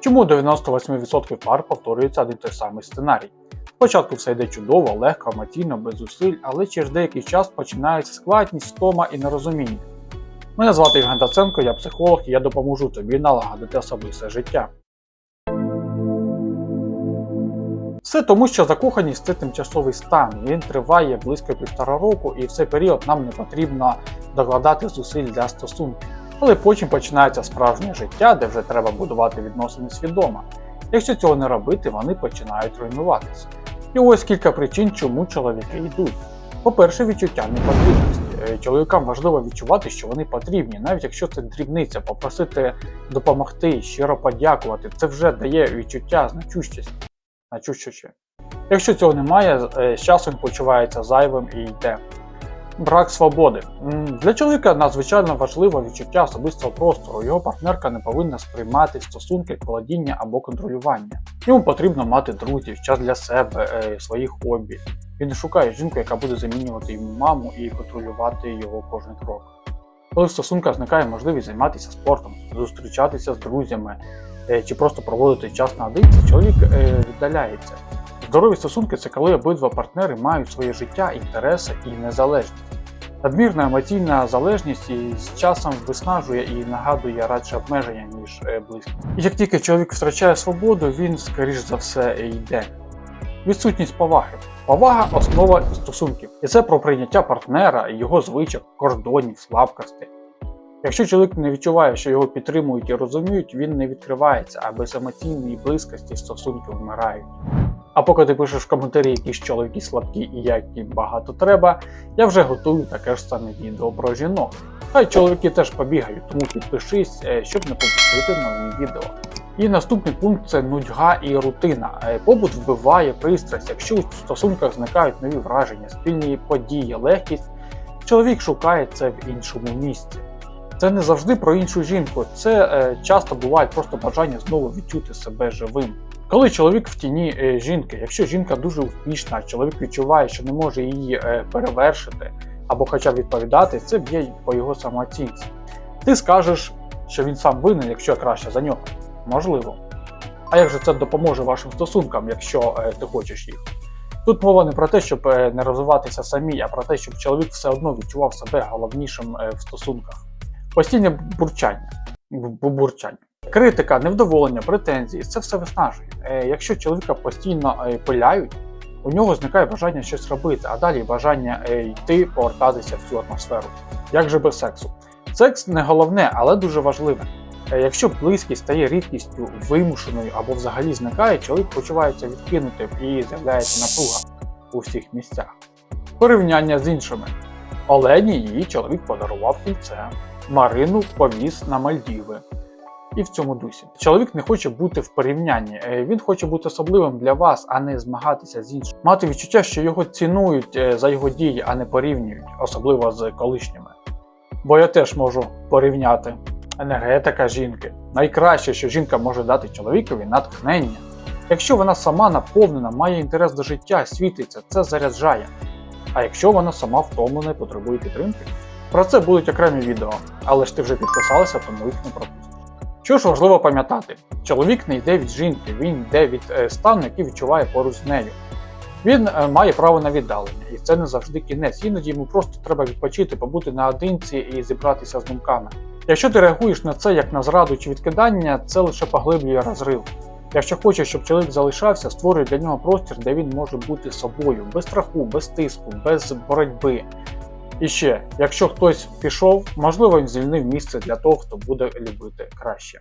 Чому 98% пар повторюється один той самий сценарій? Спочатку все йде чудово, легко, емоційно, без зусиль, але через деякий час починається складність, стома і нерозуміння. Мене звати Євген Даценко, я психолог і я допоможу тобі налагодити особисте життя. Все тому, що закоханість це тимчасовий стан. Він триває близько півтора року, і в цей період нам не потрібно докладати зусиль для стосунків. Але потім починається справжнє життя, де вже треба будувати відносини свідомо. Якщо цього не робити, вони починають руйнуватися. І ось кілька причин, чому чоловіки йдуть. По-перше, відчуття непотрібності. Е, Чоловікам важливо відчувати, що вони потрібні, навіть якщо це дрібниця, попросити допомогти, щиро подякувати, це вже дає відчуття значущості. Якщо цього немає, е, з часом почувається зайвим і йде. Брак свободи. Для чоловіка надзвичайно важливо відчуття особистого простору. Його партнерка не повинна сприймати стосунки володіння або контролювання. Йому потрібно мати друзів, час для себе, е, свої хобі. Він не шукає жінку, яка буде замінювати йому маму і контролювати його кожен крок. Коли в стосунках зникає можливість займатися спортом, зустрічатися з друзями е, чи просто проводити час наодинці, чоловік е, віддаляється. Здорові стосунки це коли обидва партнери мають своє життя, інтереси і незалежність. Надмірна емоційна залежність з часом виснажує і нагадує радше обмеження, ніж е, близькість. І як тільки чоловік втрачає свободу, він, скоріш за все, йде. Відсутність поваги. Повага основа стосунків, і це про прийняття партнера, його звичок, кордонів, слабкостей. Якщо чоловік не відчуває, що його підтримують і розуміють, він не відкривається, а без емоційної близькості стосунки вмирають. А поки ти пишеш в коментарі, які ж чоловіки слабкі і як їм багато треба, я вже готую таке ж саме відео про жінок. Хай чоловіки теж побігають, тому підпишись, е, щоб не пропустити нові відео. І наступний пункт це нудьга і рутина. Е, Побут вбиває пристрасть, якщо у стосунках зникають нові враження, спільні події, легкість, чоловік шукає це в іншому місці. Це не завжди про іншу жінку, це е, часто буває просто бажання знову відчути себе живим. Коли чоловік в тіні е, жінки, якщо жінка дуже успішна, чоловік відчуває, що не може її е, перевершити або хоча б відповідати, це б'є по його самооцінці. Ти скажеш, що він сам винен, якщо краще за нього. Можливо. А як же це допоможе вашим стосункам, якщо е, ти хочеш їх? Тут мова не про те, щоб не розвиватися самі, а про те, щоб чоловік все одно відчував себе головнішим в стосунках. Постійне бурчання. Бурчання. Критика, невдоволення, претензії це все виснажує. Е, якщо чоловіка постійно е, пиляють, у нього зникає бажання щось робити, а далі бажання е, йти повертатися в цю атмосферу. Як же без сексу? Секс не головне, але дуже важливе. Якщо близькість стає рідкістю вимушеною або взагалі зникає, чоловік почувається відкинутим і з'являється напруга у всіх місцях. Порівняння з іншими. Олені її чоловік подарував кільце, Марину повіз на Мальдіви. І в цьому дусі. Чоловік не хоче бути в порівнянні, е, він хоче бути особливим для вас, а не змагатися з іншим. Мати відчуття, що його цінують е, за його дії, а не порівнюють, особливо з колишніми. Бо я теж можу порівняти енергетика жінки. Найкраще, що жінка може дати чоловікові натхнення. Якщо вона сама наповнена, має інтерес до життя, світиться, це заряджає. А якщо вона сама втомлена і потребує підтримки, про це будуть окремі відео, але ж ти вже підписалася, тому їх не пропустиш. Що ж важливо пам'ятати, чоловік не йде від жінки, він йде від е, стану, який відчуває поруч з нею. Він е, має право на віддалення, і це не завжди кінець. Іноді йому просто треба відпочити, побути наодинці і зібратися з думками. Якщо ти реагуєш на це як на зраду чи відкидання, це лише поглиблює розрив. Якщо хочеш, щоб чоловік залишався, створюй для нього простір, де він може бути собою, без страху, без тиску, без боротьби. І ще, якщо хтось пішов, можливо, він звільнив місце для того, хто буде любити краще.